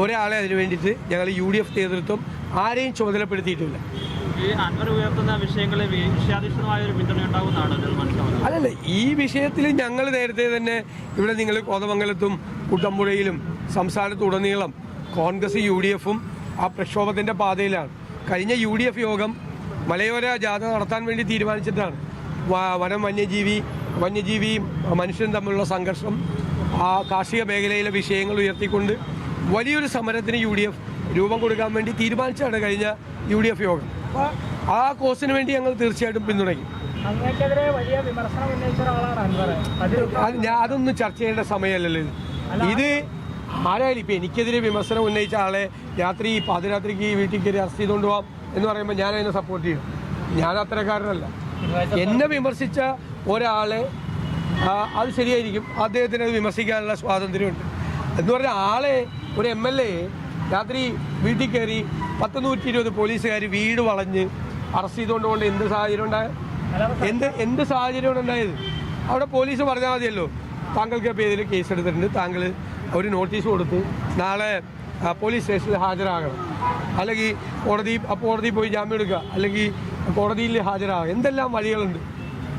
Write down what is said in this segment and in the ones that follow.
ഒരാളെ അതിനു വേണ്ടിയിട്ട് ഞങ്ങൾ യു ഡി എഫ് നേതൃത്വം ആരെയും ചുമതലപ്പെടുത്തിയിട്ടില്ല. അല്ലല്ല ഈ വിഷയത്തിൽ ഞങ്ങൾ നേരത്തെ തന്നെ ഇവിടെ നിങ്ങൾ കോതമംഗലത്തും കുട്ടമ്പുഴയിലും സംസ്ഥാനത്തുടനീളം കോൺഗ്രസ് യു ഡി എഫും ആ പ്രക്ഷോഭത്തിന്റെ പാതയിലാണ്. കഴിഞ്ഞ യു ഡി എഫ് യോഗം മലയോര ജാഥ നടത്താൻ വേണ്ടി തീരുമാനിച്ചിട്ടാണ്. വനം വന്യജീവി വന്യജീവിയും മനുഷ്യനും തമ്മിലുള്ള സംഘർഷം ആ കാർഷിക മേഖലയിലെ വിഷയങ്ങൾ ഉയർത്തിക്കൊണ്ട് വലിയൊരു സമരത്തിന് യു ഡി എഫ് രൂപം കൊടുക്കാൻ വേണ്ടി തീരുമാനിച്ചാണ് കഴിഞ്ഞ യു ഡി എഫ് യോഗം. അപ്പോൾ ആ കോഴ്സിന് വേണ്ടി ഞങ്ങൾ തീർച്ചയായിട്ടും പിന്തുണയ്ക്കും. അതൊന്നും ചർച്ച ചെയ്യേണ്ട സമയമല്ലല്ലോ ഇത്. ഇത് ആരായാലും ഇപ്പം എനിക്കെതിരെ വിമർശനം ഉന്നയിച്ച ആളെ രാത്രി പാതിരാത്രിക്ക് വീട്ടിൽ കയറി അറസ്റ്റ് ചെയ്തുകൊണ്ട് പോവാം എന്ന് പറയുമ്പോൾ ഞാൻ അതിനെ സപ്പോർട്ട് ചെയ്യും. ഞാൻ അത്തരക്കാരനല്ല. എന്നെ വിമർശിച്ച ഒരാളെ അത് ശരിയായിരിക്കും. അദ്ദേഹത്തിന് അത് വിമർശിക്കാനുള്ള സ്വാതന്ത്ര്യമുണ്ട്. എന്ന് പറഞ്ഞാൽ ആളെ ഒരു എം എൽ എ രാത്രി വീട്ടിൽ കയറി പത്ത് നൂറ്റി ഇരുപത് പോലീസുകാർ വീട് വളഞ്ഞ് അറസ്റ്റ് ചെയ്തുകൊണ്ട് കൊണ്ട് എന്ത് സാഹചര്യം ഉണ്ടായ എന്ത് എന്ത് സാഹചര്യമാണ് ഉണ്ടായത്? അവിടെ പോലീസ് പറഞ്ഞാൽ മതിയല്ലോ. താങ്കൾക്ക് പേരിൽ കേസ് എടുത്തിട്ടുണ്ട്. താങ്കൾ ഒരു നോട്ടീസ് കൊടുത്ത് നാളെ പോലീസ് സ്റ്റേഷനിൽ ഹാജരാകണം. അല്ലെങ്കിൽ കോടതി കോടതി പോയി ജാമ്യം എടുക്കുക. അല്ലെങ്കിൽ കോടതിയിൽ ഹാജരാകുക എന്തെല്ലാം വഴികളുണ്ട്?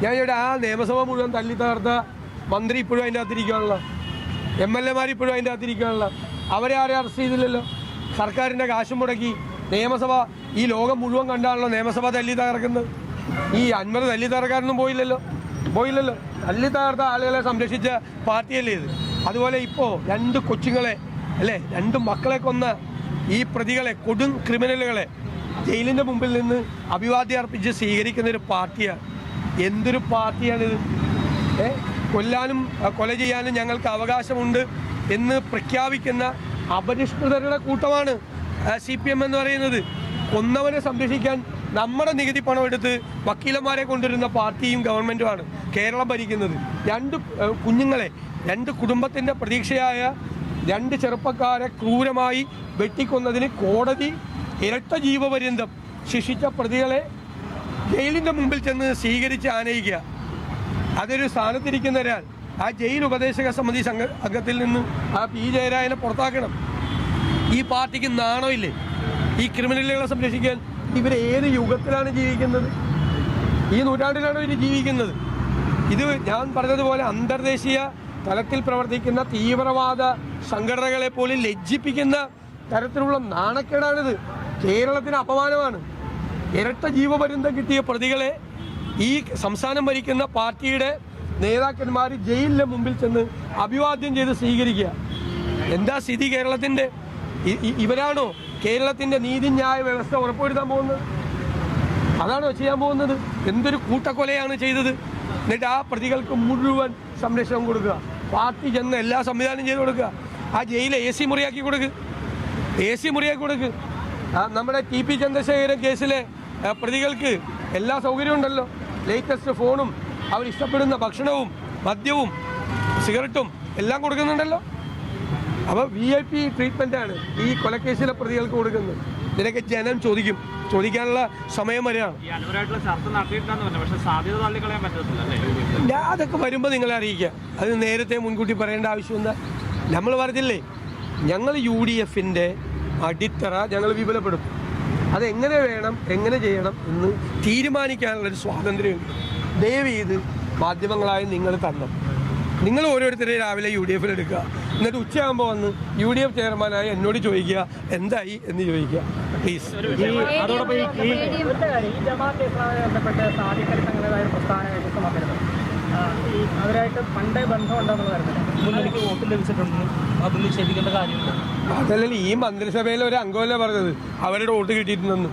ഞാൻ ഇവിടെ ആ നിയമസഭ മുഴുവൻ തല്ലി തകർത്ത മന്ത്രി ഇപ്പോഴും അതിന്റെ അകത്തിരിക്കാനുള്ള എം എൽ എമാർ ഇപ്പോഴും അതിന്റെ അകത്തിരിക്കുകയാണല്ലോ. അവരെ ആരെ അറസ്റ്റ് ചെയ്തില്ലല്ലോ. സർക്കാരിന്റെ കാശും മുടക്കി നിയമസഭ ഈ ലോകം മുഴുവൻ കണ്ടാണല്ലോ നിയമസഭ തല്ലി തകർക്കുന്നത്. ഈ അൻപത് തല്ലി തകർക്കാനൊന്നും പോയില്ലല്ലോ. പോയില്ലല്ലോ. തല്ലി തകർത്ത ആളുകളെ സംരക്ഷിച്ച പാർട്ടിയല്ലേ ഇത്. അതുപോലെ ഇപ്പോൾ രണ്ട് കൊച്ചുങ്ങളെ അല്ലേ രണ്ട് മക്കളെ കൊന്ന ഈ പ്രതികളെ കൊടും ക്രിമിനലുകളെ ജയിലിന്റെ മുമ്പിൽ നിന്ന് അഭിവാദ്യം അർപ്പിച്ച് സ്വീകരിക്കുന്ന ഒരു പാർട്ടിയാണ്. എന്തൊരു പാർട്ടിയാണിത്? ഏ? കൊല്ലാനും കൊല ചെയ്യാനും ഞങ്ങൾക്ക് അവകാശമുണ്ട്. എന്ന് പ്രഖ്യാപിക്കുന്ന അപരിഷ്കൃതരുടെ കൂട്ടമാണ് സി പി എം എന്ന് പറയുന്നത്. കൊന്നവനെ സംരക്ഷിക്കാൻ നമ്മുടെ നികുതി പണം എടുത്ത് വക്കീലന്മാരെ കൊണ്ടുവരുന്ന പാർട്ടിയും ഗവൺമെന്റുമാണ് കേരളം ഭരിക്കുന്നത്. രണ്ട് കുഞ്ഞുങ്ങളെ രണ്ട് കുടുംബത്തിന്റെ പ്രതീക്ഷയായ രണ്ട് ചെറുപ്പക്കാരെ ക്രൂരമായി വെട്ടിക്കൊന്നതിന് കോടതി ഇരട്ട ജീവപര്യന്തം ശിക്ഷിച്ച പ്രതികളെ ജയിലിന്റെ മുമ്പിൽ ചെന്ന് സ്വീകരിച്ച് ആനയിക്കുക. അതൊരു സ്ഥാനത്തിരിക്കുന്ന ഒരാൾ ആ ജയിൽ ഉപദേശക സമിതി സംഘ അംഗത്തിൽ നിന്ന് ആ പി ജയരാജനെ പുറത്താക്കണം. ഈ പാർട്ടിക്ക് നാണോ ഇല്ലേ? ഈ ക്രിമിനലുകളെ സംരക്ഷിക്കാൻ ഇവർ ഏത് യുഗത്തിലാണ് ജീവിക്കുന്നത്? ഈ നൂറ്റാണ്ടിലാണ് ഇവർ ജീവിക്കുന്നത്. ഇത് ഞാൻ പറഞ്ഞതുപോലെ അന്തർദേശീയ തലത്തിൽ പ്രവർത്തിക്കുന്ന തീവ്രവാദ സംഘടനകളെ പോലും ലജ്ജിപ്പിക്കുന്ന തരത്തിലുള്ള നാണക്കേടാണിത്. കേരളത്തിന് അപമാനമാണ്. ഇരട്ട ജീവപര്യന്തം കിട്ടിയ പ്രതികളെ ഈ സംസ്ഥാനം ഭരിക്കുന്ന പാർട്ടിയുടെ നേതാക്കന്മാർ ജയിലിന്റെ മുമ്പിൽ ചെന്ന് അഭിവാദ്യം ചെയ്ത് സ്വീകരിക്കുക. എന്താ സ്ഥിതി കേരളത്തിന്റെ? ഇവരാണോ കേരളത്തിന്റെ നീതിന്യായ വ്യവസ്ഥ ഉറപ്പുവരുത്താൻ പോകുന്നത്? അതാണോ ചെയ്യാൻ പോകുന്നത്? എന്തൊരു കൂട്ടക്കൊലയാണ് ചെയ്തത്? എന്നിട്ട് ആ പ്രതികൾക്ക് മുഴുവൻ സംരക്ഷണം കൊടുക്കുക. പാർട്ടി ചെന്ന് എല്ലാ സംവിധാനം ചെയ്ത് കൊടുക്കുക. ആ ജയിലെ എ സി മുറിയാക്കി കൊടുക്കുക എ സി മുറിയാക്കി കൊടുക്കുക നമ്മുടെ ടി പി ചന്ദ്രശേഖരൻ കേസിലെ പ്രതികൾക്ക് എല്ലാ സൗകര്യവും ഉണ്ടല്ലോ. ലേറ്റസ്റ്റ് ഫോണും അവരിഷ്ടപ്പെടുന്ന ഭക്ഷണവും മദ്യവും സിഗരറ്റും എല്ലാം കൊടുക്കുന്നുണ്ടല്ലോ. അപ്പോൾ വി ഐ പി ട്രീറ്റ്മെന്റാണ് ഈ കൊലക്കേസിലെ പ്രതികൾക്ക് കൊടുക്കുന്നത്. ഇതിനൊക്കെ ജനം ചോദിക്കും. ചോദിക്കാനുള്ള സമയം വരെയാണ്. ഞാൻ അതൊക്കെ വരുമ്പോൾ നിങ്ങളെ അറിയിക്കുക അത് നേരത്തെ മുൻകൂട്ടി പറയേണ്ട ആവശ്യമെന്താ നമ്മൾ പറഞ്ഞില്ലേ ഞങ്ങൾ യു ഡി എഫിന്റെ അടിത്തറ ഞങ്ങൾ വിപുലപ്പെടും അതെങ്ങനെ വേണം എങ്ങനെ ചെയ്യണം എന്ന് തീരുമാനിക്കാനുള്ളൊരു സ്വാതന്ത്ര്യമുണ്ട്. ദയവ് ചെയ്ത് മാധ്യമങ്ങളായി നിങ്ങൾ തന്നു നിങ്ങൾ ഓരോരുത്തരെയും രാവിലെ യു ഡി എഫിൽ എടുക്കുക. എന്നിട്ട് ഉച്ചയാകുമ്പോൾ വന്ന് യു ഡി എഫ് ചെയർമാനായ എന്നോട് ചോദിക്കുക എന്തായി? എന്ന് ചോദിക്കുക. പ്ലീസ് അവരായിട്ട് പണ്ടേ ബന്ധമുണ്ടെന്നുള്ളതായിരുന്നു മുന്നണിക്ക് വോട്ട് ലഭിച്ചിട്ടുണ്ടെന്നും അത് നിഷേധിക്കേണ്ട കാര്യമില്ല. അതല്ലല്ലോ ഈ മന്ത്രിസഭയിലെ ഒരു അംഗമല്ലേ പറഞ്ഞത്? അവരുടെ വോട്ട് കിട്ടിയിട്ടുണ്ടെന്ന്.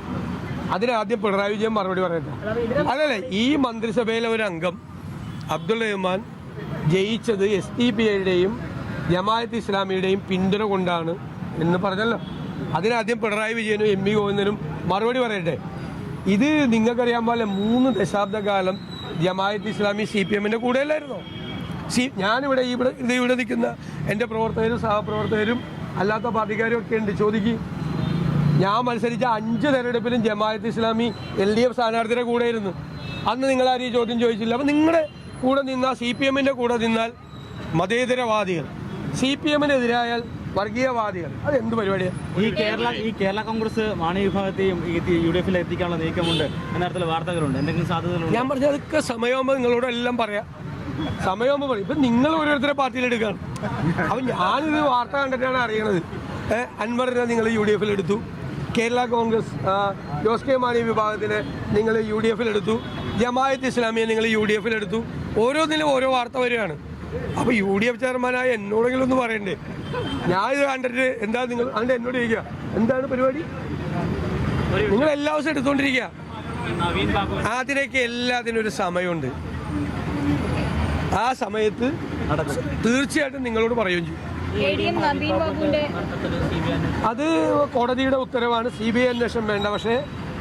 അതിനാദ്യം പിണറായി വിജയൻ മറുപടി പറയട്ടെ അതല്ലേ ഈ മന്ത്രിസഭയിലെ ഒരു അംഗം അബ്ദുൾ റഹ്മാൻ ജയിച്ചത് എസ് ടി പി ഐയുടെയും ജമാഅത്ത് ഇസ്ലാമിയുടെയും പിന്തുണ കൊണ്ടാണ് എന്ന് പറഞ്ഞല്ലോ. അതിനാദ്യം പിണറായി വിജയനും എം വി ഗോവിന്ദനും മറുപടി പറയട്ടെ. ഇത് നിങ്ങൾക്കറിയാൻ പോലെ മൂന്ന് ദശാബ്ദകാലം ജമാഅത്ത് ഇസ്ലാമി സി പി എമ്മിന്റെ കൂടെയല്ലായിരുന്നോ? സി ഞാനിവിടെ ഇവിടെ ഇത് ഇവിടെ നിൽക്കുന്ന എന്റെ പ്രവർത്തകരും സഹപ്രവർത്തകരും അല്ലാത്ത പാർട്ടിക്കാരും ഒക്കെ ഉണ്ട്. ചോദിക്കും. ഞാൻ മത്സരിച്ച അഞ്ച് തെരഞ്ഞെടുപ്പിലും Jamaat Islami L D F സ്ഥാനാർത്ഥിയുടെ കൂടെ ഇരുന്നു അന്ന് നിങ്ങൾ ആരും ഈ ചോദ്യം ചോദിച്ചില്ല. അപ്പം നിങ്ങളുടെ കൂടെ നിന്നാൽ സി പി എമ്മിന്റെ കൂടെ നിന്നാൽ മതേതരവാദികൾ. C P എമ്മിനെതിരായാൽ വർഗീയവാദികൾ. അത് എന്ത് പരിപാടിയാണ് ഈ കേരള ഈ കേരള കോൺഗ്രസ് മാണി വിഭാഗത്തെയും യു ഡി എഫിൽ എത്തിക്കാനുള്ള നീക്കമുണ്ട് എന്നർത്ഥത്തിൽ വാർത്തകളുണ്ട്. എന്തെങ്കിലും സാധ്യതകളുണ്ട്? ഞാൻ പറഞ്ഞത് അതൊക്കെ സമയമാകുമ്പോൾ നിങ്ങളോട് എല്ലാം പറയാം. സമയമാകുമ്പോൾ പറയും. ഇപ്പം നിങ്ങൾ ഓരോരുത്തരെ പാർട്ടിയിൽ എടുക്കുകയാണ്. അപ്പം ഞാനിത് വാർത്ത കണ്ടിട്ടാണ് അറിയണത്. അൻവറിനെ നിങ്ങൾ യു ഡി എഫിൽ എടുത്തു. കേരള കോൺഗ്രസ് ജോസ് കെ മാണി വിഭാഗത്തിനെ നിങ്ങൾ യു ഡി എഫിൽ എടുത്തു. ജമായത്ത് ഇസ്ലാമിയെ നിങ്ങൾ യു ഡി എഫിൽ എടുത്തു. ഓരോന്നിലും ഓരോ വാർത്ത വരികയാണ്. അപ്പോൾ യു ഡി എഫ് ചെയർമാനായ എന്നോടെങ്കിലും ഒന്ന് പറയണ്ടേ? ഞാൻ ഇത് കണ്ടിട്ട് എന്താ നിങ്ങൾ അതിന്റെ എന്നോട് ചോദിക്കുക എന്താണ് പരിപാടി? നിങ്ങൾ എല്ലാ ദിവസവും എടുത്തുകൊണ്ടിരിക്കുക നവീൻ അതിനൊക്കെ എല്ലാത്തിനും ഒരു സമയമുണ്ട്. ആ സമയത്ത് തീർച്ചയായിട്ടും നിങ്ങളോട് പറയുകയും ചെയ്യും. അത് കോടതിയുടെ ഉത്തരവാണ്. സി ബി ഐ അന്വേഷണം വേണ്ട. പക്ഷേ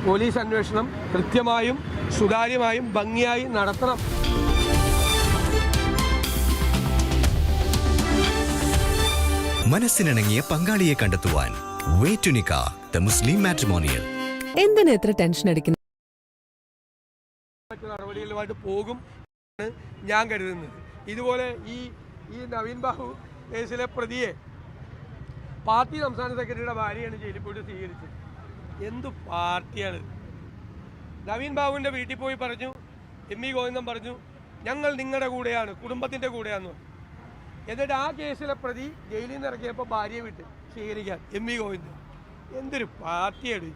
പോലീസ് അന്വേഷണം കൃത്യമായും സുതാര്യമായും ഭംഗിയായി നടത്തണം. മനസ്സിനിണങ്ങിയ പങ്കാളിയെ കണ്ടെത്തുവാൻ ദ മുസ്ലിം മാട്രിമോണിയൽ. എന്തിനാ എത്ര ടെൻഷൻ അടിക്കുന്നു മറ്റു നടപടികളുമായിട്ട് പോകും ഞാൻ കരുതുന്നത്. ഇതുപോലെ ഈ ഈ നവീൻ ബാബു കേസിലെ പ്രതിയെ പാർട്ടി സംസ്ഥാന സെക്രട്ടറിയുടെ ഭാര്യയാണ് ജയിലിൽ പോയിട്ട് സ്വീകരിച്ചത്. എന്ത് പാർട്ടിയാണ്? നവീൻ ബാബുവിന്റെ വീട്ടിൽ പോയി പറഞ്ഞു എം ഇ ഗോവിന്ദൻ പറഞ്ഞു ഞങ്ങൾ നിങ്ങളുടെ കൂടെയാണ് കുടുംബത്തിന്റെ പറഞ്ഞു. എന്നിട്ട് ആ കേസിലെ പ്രതി ജയിലിൽ നിന്ന് ഇറക്കിയപ്പോൾ ഭാര്യയെ വിട്ട് സ്വീകരിക്കാൻ എം ഇ ഗോവിന്ദൻ. എന്തൊരു പാർട്ടിയാണ്